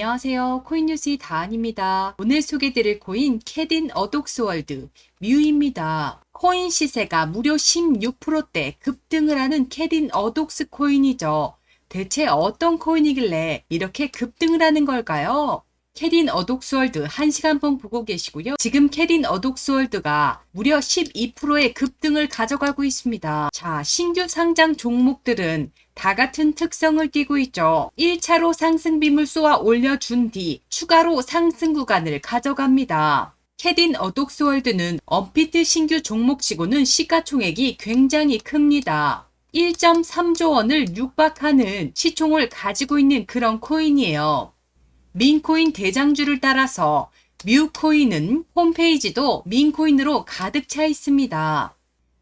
안녕하세요. 코인뉴스 다한입니다. 오늘 소개드릴 코인 캐딘 어독스월드 뮤입니다. 코인 시세가 무려 16%대 급등을 하는 캐딘 어독스 코인이죠. 대체 어떤 코인이길래 이렇게 급등을 하는 걸까요? 캐딘 어독스월드 1시간봉 보고 계시고요. 지금 캐딘 어독스월드가 무려 12%의 급등을 가져가고 있습니다. 자, 신규 상장 종목들은 다 같은 특성을 띠고 있죠. 1차로 상승빔을 쏘아 올려준 뒤 추가로 상승 구간을 가져갑니다. 캐딘 어독스월드는 언피트 신규 종목치고는 시가총액이 굉장히 큽니다. 1.3조 원을 육박하는 시총을 가지고 있는 그런 코인이에요. 민코인 대장주를 따라서 뮤코인은 홈페이지도 민코인으로 가득 차 있습니다.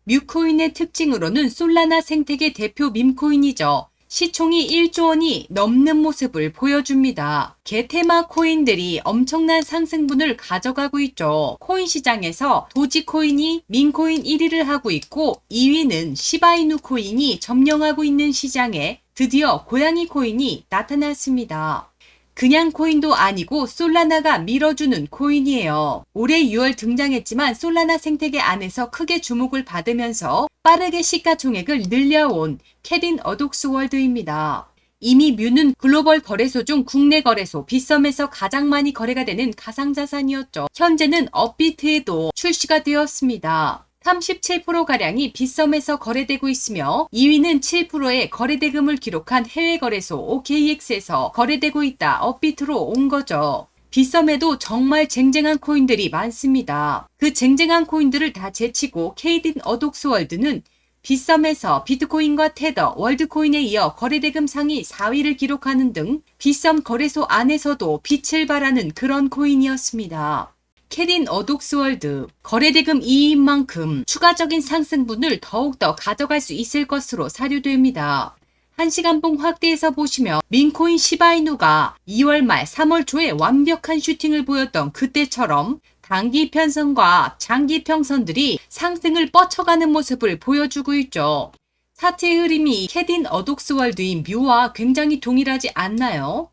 뮤코인의 특징으로는 솔라나 생태계 대표 밈코인이죠. 시총이 1조 원이 넘는 모습을 보여줍니다. 개테마 코인들이 엄청난 상승분을 가져가고 있죠. 코인 시장에서 도지코인이 민코인 1위를 하고 있고 2위는 시바이누 코인이 점령하고 있는 시장에 드디어 고양이 코인이 나타났습니다. 그냥 코인도 아니고 솔라나가 밀어주는 코인이에요. 올해 6월 등장했지만 솔라나 생태계 안에서 크게 주목을 받으면서 빠르게 시가총액을 늘려온 캐딘 어독스 월드입니다. 이미 뮤는 글로벌 거래소 중 국내 거래소 빗썸에서 가장 많이 거래가 되는 가상자산이었죠. 현재는 업비트에도 출시가 되었습니다. 37%가량이 빗썸에서 거래되고 있으며 2위는 7%의 거래대금을 기록한 해외 거래소 OKX에서 거래되고 있다 업비트로 온 거죠. 빗썸에도 정말 쟁쟁한 코인들이 많습니다. 그 쟁쟁한 코인들을 다 제치고 케이딘 어독스월드는 빗썸에서 비트코인과 테더, 월드코인에 이어 거래대금 상위 4위를 기록하는 등 빗썸 거래소 안에서도 빛을 발하는 그런 코인이었습니다. 캐딘 어독스월드 거래대금 2인 만큼 추가적인 상승분을 더욱더 가져갈 수 있을 것으로 사료됩니다. 1시간봉 확대해서 보시면 민코인 시바이누가 2월 말 3월 초에 완벽한 슈팅을 보였던 그때처럼 단기 편선과 장기 평선들이 상승을 뻗쳐가는 모습을 보여주고 있죠. 사태의 흐름이 캐딘 어독스월드인 뮤와 굉장히 동일하지 않나요?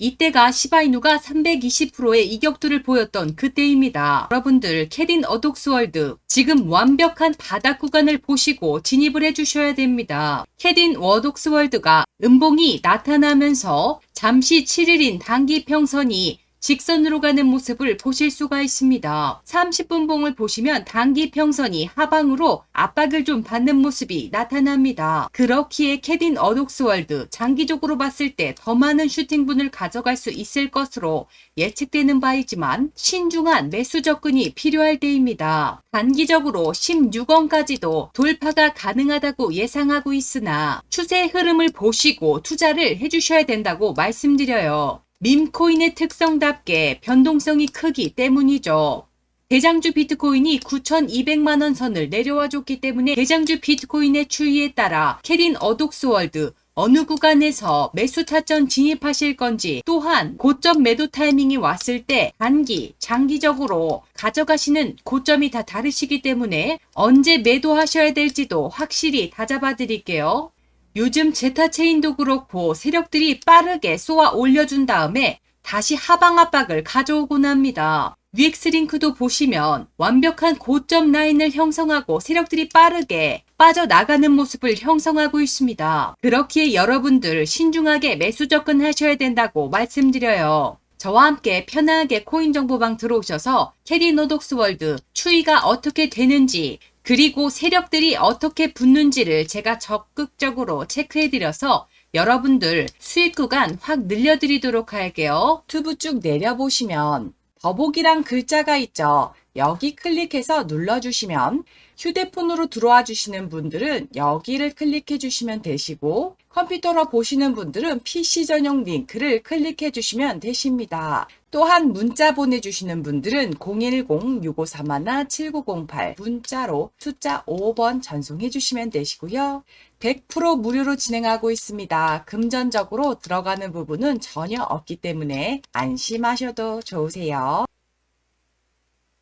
이때가 시바이누가 320%의 이격투를 보였던 그때입니다. 여러분들 캐딘 어독스월드 지금 완벽한 바닥 구간을 보시고 진입을 해주셔야 됩니다. 캐딘 워독스월드가 음봉이 나타나면서 잠시 7일인 단기 평선이 직선으로 가는 모습을 보실 수가 있습니다. 30분 봉을 보시면 단기 평선이 하방으로 압박을 좀 받는 모습이 나타납니다. 그렇기에 캐딘 어독스월드 장기적으로 봤을 때 더 많은 슈팅분을 가져갈 수 있을 것으로 예측되는 바이지만 신중한 매수 접근이 필요할 때입니다. 단기적으로 16원까지도 돌파가 가능하다고 예상하고 있으나 추세 흐름을 보시고 투자를 해주셔야 된다고 말씀드려요. 밈코인의 특성답게 변동성이 크기 때문이죠. 대장주 비트코인이 9,200만원 선을 내려와 줬기 때문에 대장주 비트코인의 추이에 따라 캐린 어독스월드 어느 구간에서 매수 타점 진입하실 건지 또한 고점 매도 타이밍이 왔을 때 단기, 장기적으로 가져가시는 고점이 다 다르시기 때문에 언제 매도하셔야 될지도 확실히 다잡아 드릴게요. 요즘 제타 체인도 그렇고 세력들이 빠르게 쏘아 올려준 다음에 다시 하방 압박을 가져오곤 합니다. UX링크도 보시면 완벽한 고점 라인을 형성하고 세력들이 빠르게 빠져나가는 모습을 형성하고 있습니다. 그렇기에 여러분들 신중하게 매수 접근하셔야 된다고 말씀드려요. 저와 함께 편하게 코인 정보방 들어오셔서 캐리 노독스 월드 추이가 어떻게 되는지 그리고 세력들이 어떻게 붙는지를 제가 적극적으로 체크해드려서 여러분들 수익 구간 확 늘려드리도록 할게요. 튜브 쭉 내려보시면 더보기란 글자가 있죠. 여기 클릭해서 눌러주시면 휴대폰으로 들어와 주시는 분들은 여기를 클릭해 주시면 되시고 컴퓨터로 보시는 분들은 PC 전용 링크를 클릭해 주시면 되십니다. 또한 문자 보내주시는 분들은 010-6531-7908 문자로 숫자 5번 전송해 주시면 되시고요. 100% 무료로 진행하고 있습니다. 금전적으로 들어가는 부분은 전혀 없기 때문에 안심하셔도 좋으세요.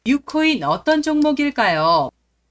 뮤코인 어떤 종목일까요?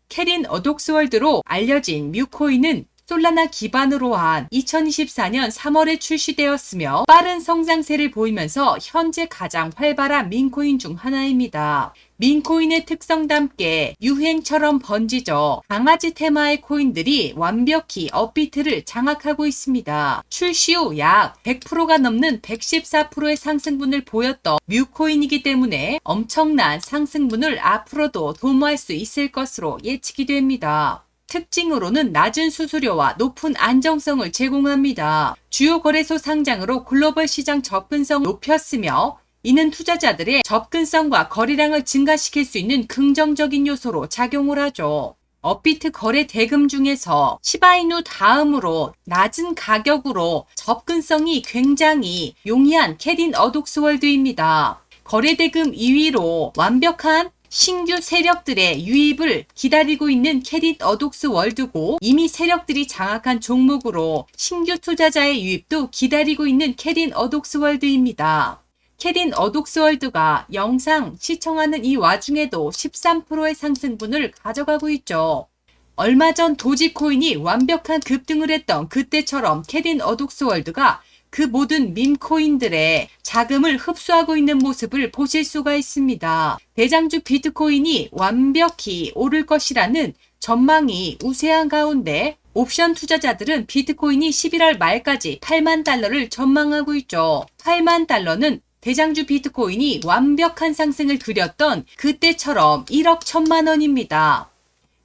캐린 어독스월드로 알려진 뮤코인은 솔라나 기반으로 한 2024년 3월에 출시되었으며 빠른 성장세를 보이면서 현재 가장 활발한 민코인 중 하나입니다. 민코인의 특성답게 유행처럼 번지죠. 강아지 테마의 코인들이 완벽히 업비트를 장악하고 있습니다. 출시 후 약 100%가 넘는 114%의 상승분을 보였던 뮤코인이기 때문에 엄청난 상승분을 앞으로도 도모할 수 있을 것으로 예측이 됩니다. 특징으로는 낮은 수수료와 높은 안정성을 제공합니다. 주요 거래소 상장으로 글로벌 시장 접근성을 높였으며 이는 투자자들의 접근성과 거래량을 증가시킬 수 있는 긍정적인 요소로 작용을 하죠. 업비트 거래 대금 중에서 시바이누 다음으로 낮은 가격으로 접근성이 굉장히 용이한 캐딘 어독스월드입니다. 거래 대금 2위로 완벽한 신규 세력들의 유입을 기다리고 있는 캐릿 어독스 월드고 이미 세력들이 장악한 종목으로 신규 투자자의 유입도 기다리고 있는 캐린 어독스 월드입니다. 캐린 어독스 월드가 영상 시청하는 이 와중에도 13%의 상승분을 가져가고 있죠. 얼마 전 도지코인이 완벽한 급등을 했던 그때처럼 캐린 어독스 월드가 그 모든 밈코인들의 자금을 흡수하고 있는 모습을 보실 수가 있습니다. 대장주 비트코인이 완벽히 오를 것이라는 전망이 우세한 가운데 옵션 투자자들은 비트코인이 11월 말까지 8만 달러를 전망하고 있죠. 8만 달러는 대장주 비트코인이 완벽한 상승을 그렸던 그때처럼 1억 1천만 원입니다.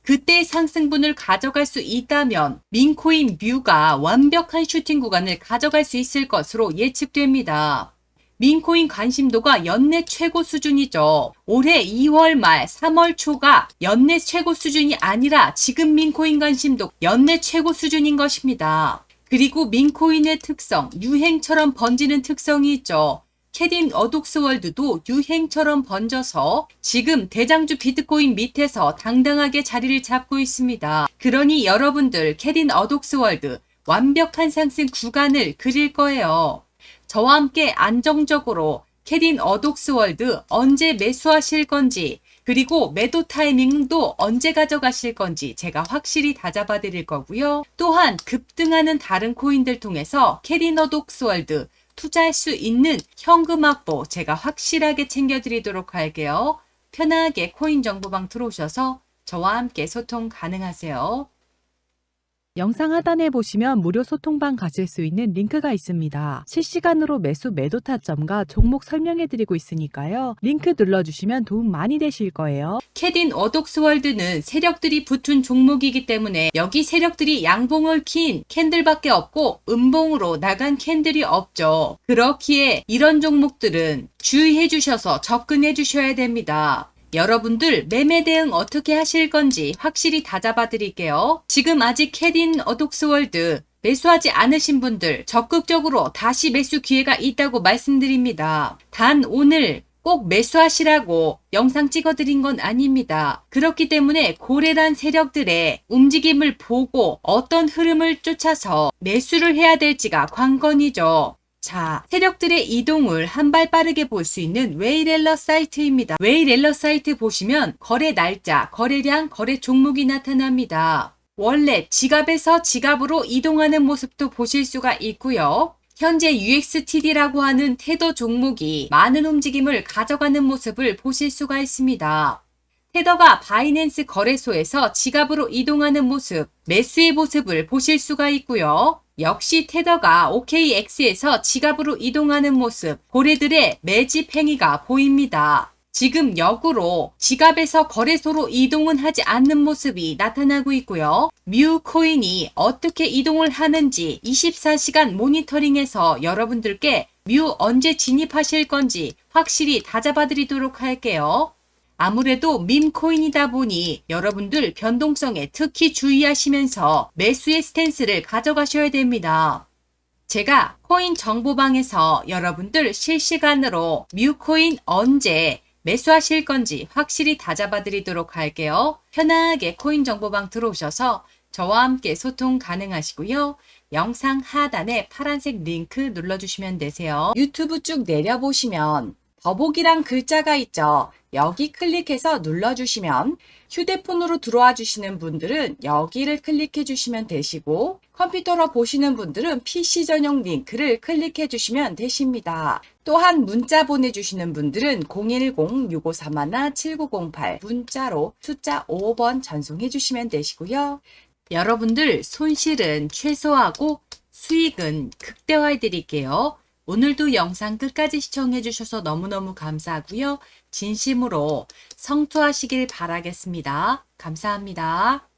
그때의 상승분을 가져갈 수 있다면 민코인 뮤가 완벽한 슈팅 구간을 가져갈 수 있을 것으로 예측됩니다. 민코인 관심도가 연내 최고 수준이죠. 올해 2월 말 3월 초가 연내 최고 수준이 아니라 지금 민코인 관심도 연내 최고 수준인 것입니다. 그리고 민코인의 특성, 유행처럼 번지는 특성이 있죠. 캐딘 어독스월드도 유행처럼 번져서 지금 대장주 비트코인 밑에서 당당하게 자리를 잡고 있습니다. 그러니 여러분들 캐딘 어독스월드 완벽한 상승 구간을 그릴 거예요. 저와 함께 안정적으로 캐딘 어독스월드 언제 매수하실 건지 그리고 매도 타이밍도 언제 가져가실 건지 제가 확실히 다 잡아 드릴 거고요. 또한 급등하는 다른 코인들 통해서 캐딘 어독스월드 투자할 수 있는 현금 확보 제가 확실하게 챙겨드리도록 할게요. 편하게 코인 정보방 들어오셔서 저와 함께 소통 가능하세요. 영상 하단에 보시면 무료 소통방 가실 수 있는 링크가 있습니다. 실시간으로 매수 매도 타점과 종목 설명해 드리고 있으니까요. 링크 눌러주시면 도움 많이 되실 거예요. 캐딘 어독스월드는 세력들이 붙은 종목이기 때문에 여기 세력들이 양봉을 킨 캔들밖에 없고 음봉으로 나간 캔들이 없죠. 그렇기에 이런 종목들은 주의해 주셔서 접근해 주셔야 됩니다. 여러분들 매매 대응 어떻게 하실 건지 확실히 다 잡아 드릴게요. 지금 아직 캐딘 어독스월드 매수하지 않으신 분들 적극적으로 다시 매수 기회가 있다고 말씀드립니다. 단 오늘 꼭 매수하시라고 영상 찍어드린 건 아닙니다. 그렇기 때문에 고래란 세력들의 움직임을 보고 어떤 흐름을 쫓아서 매수를 해야 될지가 관건이죠. 자, 세력들의 이동을 한 발 빠르게 볼 수 있는 웨이렐러 사이트입니다. 웨이렐러 사이트 보시면 거래 날짜, 거래량, 거래 종목이 나타납니다. 원래 지갑에서 지갑으로 이동하는 모습도 보실 수가 있고요. 현재 UXTD라고 하는 테더 종목이 많은 움직임을 가져가는 모습을 보실 수가 있습니다. 테더가 바이낸스 거래소에서 지갑으로 이동하는 모습, 매수의 모습을 보실 수가 있고요. 역시 테더가 OKX에서 지갑으로 이동하는 모습, 고래들의 매집 행위가 보입니다. 지금 역으로 지갑에서 거래소로 이동은 하지 않는 모습이 나타나고 있고요. 뮤 코인이 어떻게 이동을 하는지 24시간 모니터링해서 여러분들께 뮤 언제 진입하실 건지 확실히 다 잡아드리도록 할게요. 아무래도 밈코인이다 보니 여러분들 변동성에 특히 주의하시면서 매수의 스탠스를 가져가셔야 됩니다. 제가 코인 정보방에서 여러분들 실시간으로 뮤코인 언제 매수하실 건지 확실히 다 잡아 드리도록 할게요. 편하게 코인 정보방 들어오셔서 저와 함께 소통 가능하시고요. 영상 하단에 파란색 링크 눌러주시면 되세요. 유튜브 쭉 내려보시면 더보기란 글자가 있죠. 여기 클릭해서 눌러주시면 휴대폰으로 들어와 주시는 분들은 여기를 클릭해 주시면 되시고 컴퓨터로 보시는 분들은 PC 전용 링크를 클릭해 주시면 되십니다. 또한 문자 보내주시는 분들은 010-6531-7908 문자로 숫자 5번 전송해 주시면 되시고요. 여러분들 손실은 최소화하고 수익은 극대화해 드릴게요. 오늘도 영상 끝까지 시청해 주셔서 너무너무 감사하고요. 진심으로 성투하시길 바라겠습니다. 감사합니다.